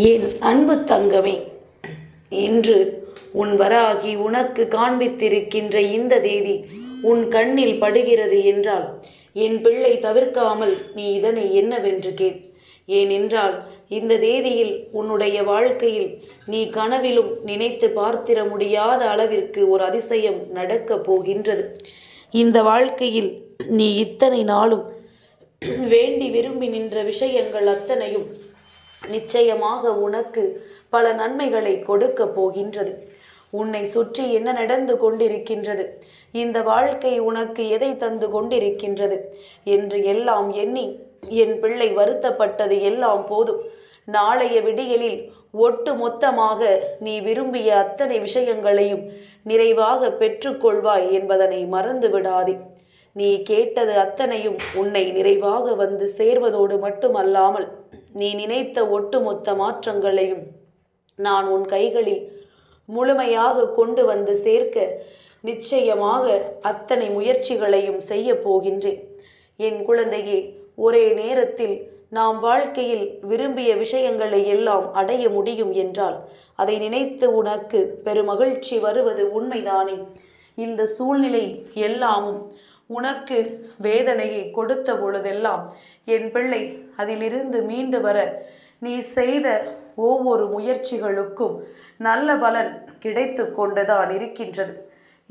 என் அன்பு தங்கமே? இன்று உன் வராகி உனக்கு காண்பித்திருக்கின்ற இந்த தேதி உன் கண்ணில் படுகிறது என்றால் என் பிள்ளை தவிர்க்காமல் நீ இதனை என்னவென்று கேள். ஏனென்றால் இந்த தேதியில் உன்னுடைய வாழ்க்கையில் நீ கனவிலும் நினைத்து பார்த்திட முடியாத அளவிற்கு ஒரு அதிசயம் நடக்கப் போகின்றது. இந்த வாழ்க்கையில் நீ இத்தனை நாளும் வேண்டி விரும்பி நின்ற விஷயங்கள் அத்தனையும் நிச்சயமாக உனக்கு பல நன்மைகளை கொடுக்க போகின்றது. உன்னை சுற்றி என்ன நடந்து கொண்டிருக்கின்றது? இந்த வாழ்க்கை உனக்கு எதை தந்து கொண்டிருக்கின்றது? என்று எல்லாம் எண்ணி என் பிள்ளை வருத்தப்பட்டது எல்லாம் போதும். நாளைய விடியலில் ஒட்டு மொத்தமாக நீ விரும்பிய அத்தனை விஷயங்களையும் நிறைவாக பெற்றுக்கொள்வாய் என்பதனை மறந்து விடாதே. நீ கேட்டது அத்தனையும் உன்னை நிறைவாக வந்து சேர்வதோடு மட்டுமல்லாமல் நீ நினைத்த ஒட்டுமொத்த மாற்றங்களையும் நான் உன் கைகளில் முழுமையாக கொண்டு வந்து சேர்க்க நிச்சயமாக அத்தனை முயற்சிகளையும் செய்ய போகின்றேன். என் குழந்தையே ஒரே நேரத்தில் நாம் வாழ்க்கையில் விரும்பிய விஷயங்களை எல்லாம் அடைய முடியும் என்றால் அதை நினைத்து உனக்கு பெருமகிழ்ச்சி வருவது உண்மைதானே? இந்த சூழ்நிலை எல்லாமும் உனக்கு வேதனையை கொடுத்த பொழுதெல்லாம் என் பிள்ளை அதிலிருந்து மீண்டு வர நீ செய்த ஒவ்வொரு முயற்சிகளுக்கும் நல்ல பலன் கிடைத்து கொண்டுதான் இருக்கின்றது.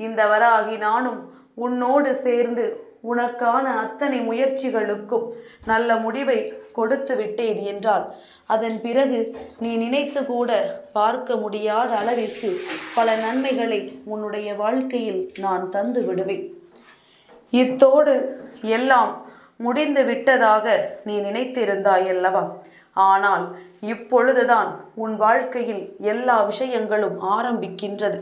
இந்த வராகி நானும் உன்னோடு சேர்ந்து உனக்கான அத்தனை முயற்சிகளுக்கும் நல்ல முடிவை கொடுத்து விட்டேன் என்றால் அதன் பிறகு நீ நினைத்து கூட பார்க்க முடியாத அளவிற்கு பல நன்மைகளை உன்னுடைய வாழ்க்கையில் நான் தந்து விடுவேன். இத்தோடு எல்லாம் முடிந்து விட்டதாக நீ நினைத்திருந்தாய் அல்லவா? ஆனால் இப்பொழுதுதான் உன் வாழ்க்கையில் எல்லா விஷயங்களும் ஆரம்பிக்கின்றது.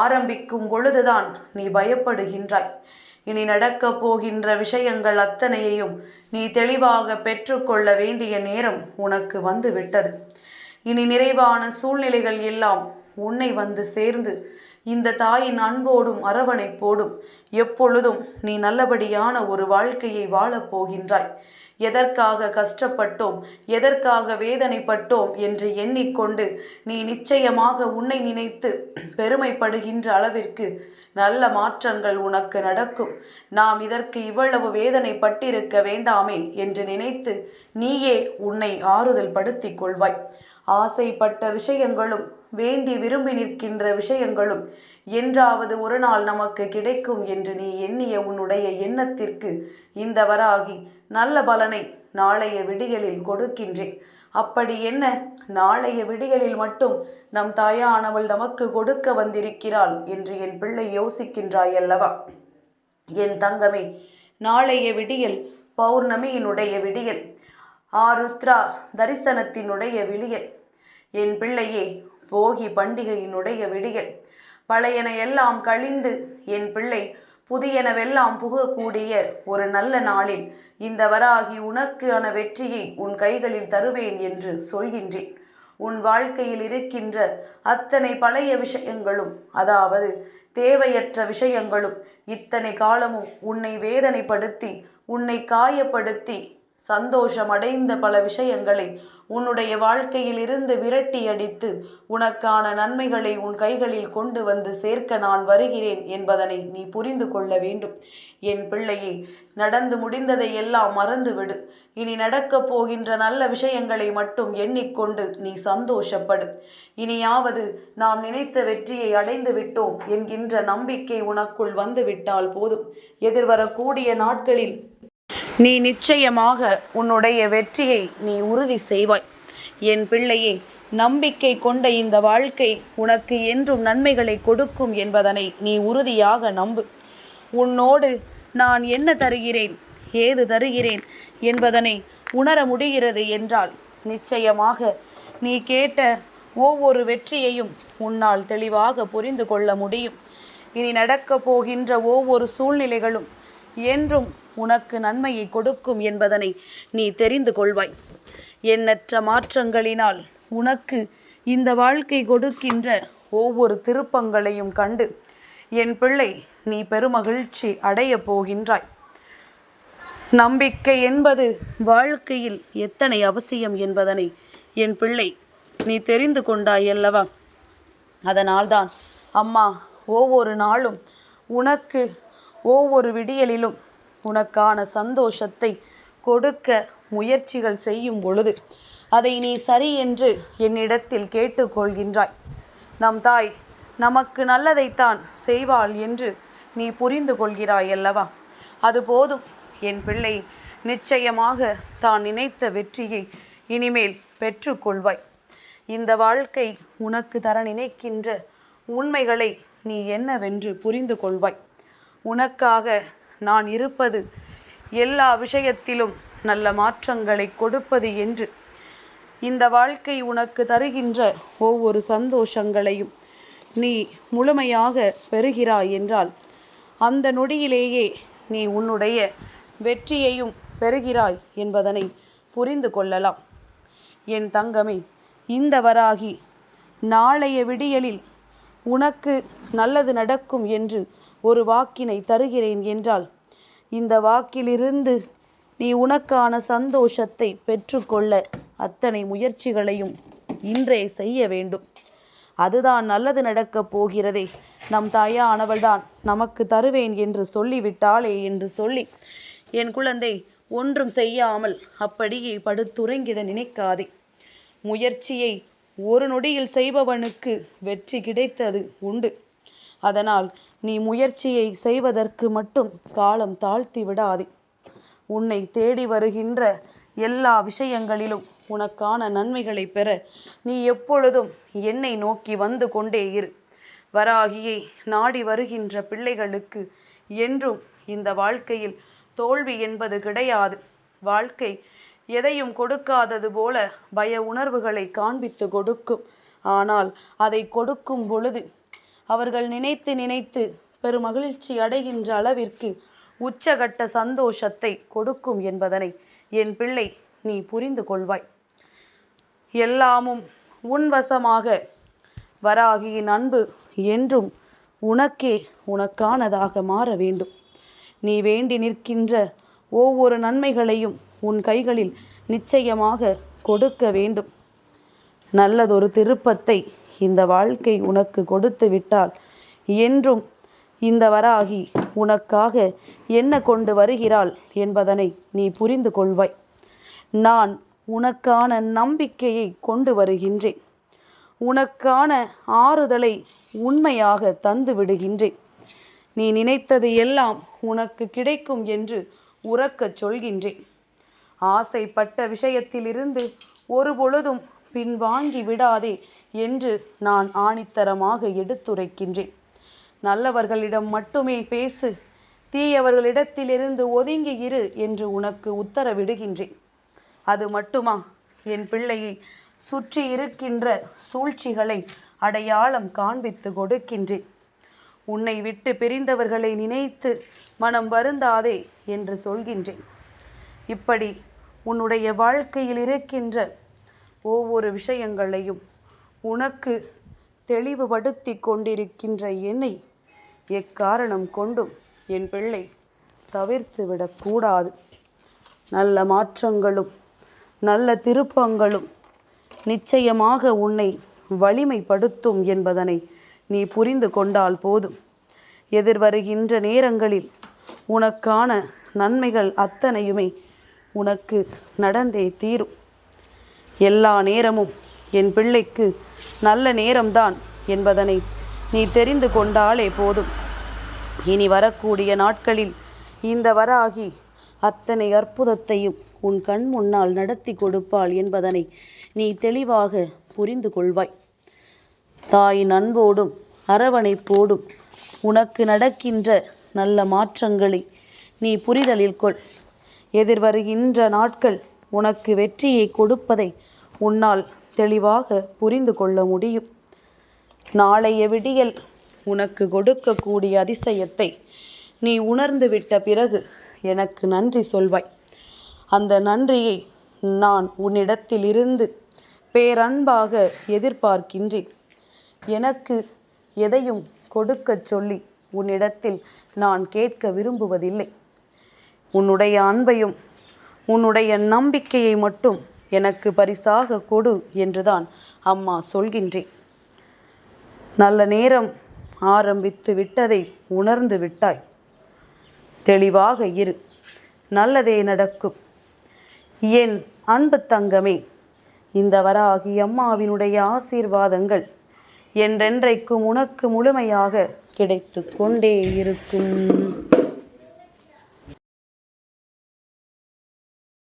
ஆரம்பிக்கும் பொழுதுதான் நீ பயப்படுகின்றாய். இனி நடக்கப் போகின்ற விஷயங்கள் அத்தனையையும் நீ தெளிவாக பெற்றுக்கொள்ள வேண்டிய நேரம் உனக்கு வந்து விட்டது இனி நிறைவான சூழ்நிலைகள் எல்லாம் உன்னை வந்து சேர்ந்து இந்த தாயின் அன்போடும் அரவணைப்போடும் எப்பொழுதும் நீ நல்லபடியான ஒரு வாழ்க்கையை வாழப் போகின்றாய். எதற்காக கஷ்டப்பட்டோம் எதற்காக வேதனைப்பட்டோம் என்று எண்ணிக்கொண்டு நீ நிச்சயமாக உன்னை நினைத்து பெருமைப்படுகின்ற அளவிற்கு நல்ல மாற்றங்கள் உனக்கு நடக்கும். நாம் இதற்கு இவ்வளவு வேதனைப்பட்டிருக்க வேண்டாமே என்று நினைத்து நீயே உன்னை ஆறுதல் படுத்திக் கொள்வாய். ஆசைப்பட்ட விஷயங்களும் வேண்டி விரும்பி நிற்கின்ற விஷயங்களும் என்றாவது ஒரு நாள் நமக்கு கிடைக்கும் என்று நீ எண்ணிய உன்னுடைய எண்ணத்திற்கு இந்த வராகி நல்ல பலனை நாளைய விடிகளில் கொடுக்கின்றேன். அப்படி என்ன? நாளைய விடிகளில் மட்டும் நம் தாயானவள் நமக்கு கொடுக்க வந்திருக்கிறாள் என்று என் பிள்ளை யோசிக்கின்றாய் அல்லவா என் தங்கமே நாளைய விடியல் பௌர்ணமியினுடைய விடியல். ஆருத்ரா தரிசனத்தினுடைய விழியல் என் பிள்ளையே போகி பண்டிகையினுடைய விடியல். பழையன எல்லாம் கழிந்து என் பிள்ளை புதியனவெல்லாம் புகக்கூடிய ஒரு நல்ல நாளில் இந்த வராகி உனக்கான வெற்றியை உன் கைகளில் தருவேன் என்று சொல்கின்றேன். உன் வாழ்க்கையில் இருக்கின்ற அத்தனை பழைய விஷயங்களும் அதாவது தேவையற்ற விஷயங்களும் இத்தனை காலமும் உன்னை வேதனைப்படுத்தி உன்னை காயப்படுத்தி சந்தோஷமடைந்த பல விஷயங்களை உன்னுடைய வாழ்க்கையில் இருந்து விரட்டி அடித்து உனக்கான நன்மைகளை உன் கைகளில் கொண்டு வந்து சேர்க்க நான் வருகிறேன் என்பதனை நீ புரிந்து கொள்ள வேண்டும். என் பிள்ளையே நடந்து முடிந்ததை எல்லாம் மறந்துவிடு. இனி நடக்கப் போகின்ற நல்ல விஷயங்களை மட்டும் எண்ணிக்கொண்டு நீ சந்தோஷப்படு. இனியாவது நாம் நினைத்த வெற்றியை அடைந்து விட்டோம் என்கின்ற நம்பிக்கை உனக்குள் வந்துவிட்டால் போதும். எதிர்வரக்கூடிய நாட்களில் நீ நிச்சயமாக உன்னுடைய வெற்றியை நீ உறுதி செய்வாய். என் பிள்ளையே நம்பிக்கை கொண்ட இந்த வாழ்க்கை உனக்கு என்றும் நன்மைகளை கொடுக்கும் என்பதனை நீ உறுதியாக நம்பு. உன்னோடு நான் என்ன தருகிறேன் ஏது தருகிறேன் என்பதனை உணர முடிகிறது என்றால் நிச்சயமாக நீ கேட்ட ஒவ்வொரு வெற்றியையும் உன்னால் தெளிவாக புரிந்து கொள்ள முடியும். இனி நடக்கப் போகின்ற ஒவ்வொரு சூழ்நிலைகளும் என்றும் உனக்கு நன்மையை கொடுக்கும் என்பதனை நீ தெரிந்து கொள்வாய். எண்ணற்ற மாற்றங்களினால் உனக்கு இந்த வாழ்க்கை கொடுக்கின்ற ஒவ்வொரு திருப்பங்களையும் கண்டு என் பிள்ளை நீ பெருமகிழ்ச்சி அடையப் போகின்றாய். நம்பிக்கை என்பது வாழ்க்கையில் எத்தனை அவசியம் என்பதனை என் பிள்ளை நீ தெரிந்து கொண்டாய் அல்லவா? அதனால்தான் அம்மா ஒவ்வொரு நாளும் உனக்கு ஒவ்வொரு விடியலிலும் உனக்கான சந்தோஷத்தை கொடுக்க முயற்சிகள் செய்யும் பொழுது அதை நீ சரி என்று என்னிடத்தில் கேட்டுக்கொள்கின்றாய். நம் தாய் நமக்கு நல்லதைத்தான் செய்வாள் என்று நீ புரிந்து கொள்கிறாய் அல்லவா? அது போதும். என் பிள்ளை நிச்சயமாக தான் நினைத்த வெற்றியை இனிமேல் பெற்றுக்கொள்வாய். இந்த வாழ்க்கை உனக்கு தர நினைக்கின்ற உண்மைகளை நீ என்னவென்று புரிந்து கொள்வாய். உனக்காக நான் இருப்பது எல்லா விஷயத்திலும் நல்ல மாற்றங்களை கொடுப்பது என்று. இந்த வாழ்க்கை உனக்கு தருகின்ற ஒவ்வொரு சந்தோஷங்களையும் நீ முழுமையாக பெறுகிறாய் என்றால் அந்த நொடியிலேயே நீ உன்னுடைய வெற்றியையும் பெறுகிறாய் என்பதனை புரிந்து கொள்ளலாம். என் தங்கமே இந்த வராகி நாளைய விடியலில் உனக்கு நல்லது நடக்கும் என்று ஒரு வாக்கினை தருகிறேன் என்றால் இந்த வாக்கிலிருந்து நீ உனக்கான சந்தோஷத்தை பெற்றுக்கொள்ள அத்தனை முயற்சிகளையும் இன்றே செய்ய வேண்டும். அதுதான் நல்லது நடக்கப் போகிறதே. நம் தாயானவள்தான் நமக்கு தருவேன் என்று சொல்லிவிட்டாளே என்று சொல்லி என் குழந்தை ஒன்றும் செய்யாமல் அப்படியே படுத்துறங்கிட நினைக்காதே. முயற்சியை ஒரு நொடியில் செய்பவனுக்கு வெற்றி கிடைத்தது உண்டு. அதனால் நீ முயற்சியை செய்வதற்கு மட்டும் காலம் தாழ்த்தி விடாதே. உன்னை தேடி வருகின்ற எல்லா விஷயங்களிலும் உனக்கான நன்மைகளை பெற நீ எப்பொழுதும் என்னை நோக்கி வந்து கொண்டே இரு. வராகியை நாடி வருகின்ற பிள்ளைகளுக்கு என்றும் இந்த வாழ்க்கையில் தோல்வி என்பது கிடையாது. வாழ்க்கை எதையும் கொடுக்காதது போல பய உணர்வுகளை காண்பித்து கொடுக்கும். ஆனால் அதை கொடுக்கும் பொழுது அவர்கள் நினைத்து நினைத்து பெருமகிழ்ச்சி அடைகின்ற அளவிற்கு உச்சகட்ட சந்தோஷத்தை கொடுக்கும் என்பதனை என் பிள்ளை நீ புரிந்து கொள்வாய். எல்லாமும் உன்வசமாக வராகியின் அன்பு என்றும் உனக்கே உனக்கானதாக மாற வேண்டும். நீ வேண்டி நிற்கின்ற ஒவ்வொரு நன்மைகளையும் உன் கைகளில் நிச்சயமாக கொடுக்க வேண்டும். நல்லதொரு திருப்பத்தை இந்த வாழ்க்கை உனக்கு கொடுத்து விட்டால் என்றும் இந்த வராகி உனக்காக என்ன கொண்டு வருகிறாள் என்பதனை நீ புரிந்து கொள்வாய். நான் உனக்கான நம்பிக்கையை கொண்டு வருகின்றேன். உனக்கான ஆறுதலை உண்மையாக தந்து விடுகின்றேன். நீ நினைத்தது எல்லாம் உனக்கு கிடைக்கும் என்று உறக்கச் சொல்கின்றேன். ஆசைப்பட்ட விஷயத்திலிருந்து ஒரு பொழுதும் பின்வாங்கி விடாதே என்று நான் ஆணித்தரமாக எடுத்துரைக்கின்றேன். நல்லவர்களிடம் மட்டுமே பேசு தீயவர்களிடத்திலிருந்து ஒதுங்கி இரு என்று உனக்கு உத்தரவிடுகின்றேன். அது மட்டுமா? என் பிள்ளையை சுற்றி இருக்கின்ற சூழ்ச்சிகளை அடையாளம் காண்பித்து கொடுக்கின்றேன். உன்னை விட்டு பிரிந்தவர்களை நினைத்து மனம் வருந்தாதே என்று சொல்கின்றேன். இப்படி உன்னுடைய வாழ்க்கையில் இருக்கின்ற ஒவ்வொரு விஷயங்களையும் உனக்கு தெளிவுபடுத்தி கொண்டிருக்கின்ற என்னை எக்காரணம் கொண்டும் என் பிள்ளை தவிர்த்து விடக்கூடாது நல்ல மாற்றங்களும் நல்ல திருப்பங்களும் நிச்சயமாக உன்னை வலிமைப்படுத்தும் என்பதனை நீ புரிந்து கொண்டால் போதும். எதிர்வருகின்ற நேரங்களில் உனக்கான நன்மைகள் அத்தனையுமே உனக்கு நடந்தே தீரும். எல்லா நேரமும் என் பிள்ளைக்கு நல்ல நேரம்தான் என்பதனை நீ தெரிந்து கொண்டாலே போதும். இனி வரக்கூடிய நாட்களில் இந்த வராகி அத்தனை அற்புதத்தையும் உன் கண் முன்னால் நடத்தி கொடுப்பாள் என்பதனை நீ தெளிவாக புரிந்து கொள்வாய். தாயின் அன்போடும் அரவணைப்போடும் உனக்கு நடக்கின்ற நல்ல மாற்றங்களை நீ புரிதலில் கொள். எதிர்வருகின்ற நாட்கள் உனக்கு வெற்றியை கொடுப்பதை உன்னால் தெளிவாக புரிந்து கொள்ள முடியும். நாளைய விடியல் உனக்கு கொடுக்கக்கூடிய அதிசயத்தை நீ உணர்ந்து விட்ட பிறகு எனக்கு நன்றி சொல்வாய். அந்த நன்றியை நான் உன்னிடத்திலிருந்து பேரன்பாக எதிர்பார்க்கின்றேன். எனக்கு எதையும் கொடுக்கச் சொல்லி உன்னிடத்தில் நான் கேட்க விரும்புவதில்லை. உன்னுடைய அன்பையும் உன்னுடைய நம்பிக்கையை மட்டும் எனக்கு பரிசாக கொடு என்றுதான் அம்மா சொல்கின்றேன் நல்ல நேரம் ஆரம்பித்து விட்டதை உணர்ந்து விட்டாய். தெளிவாக இரு நல்லதே நடக்கும். என் அன்பு தங்கமே இந்த வராகி அம்மாவினுடைய ஆசீர்வாதங்கள் என்றென்றைக்கும் உனக்கு முழுமையாக கிடைத்து கொண்டே இருக்கும்.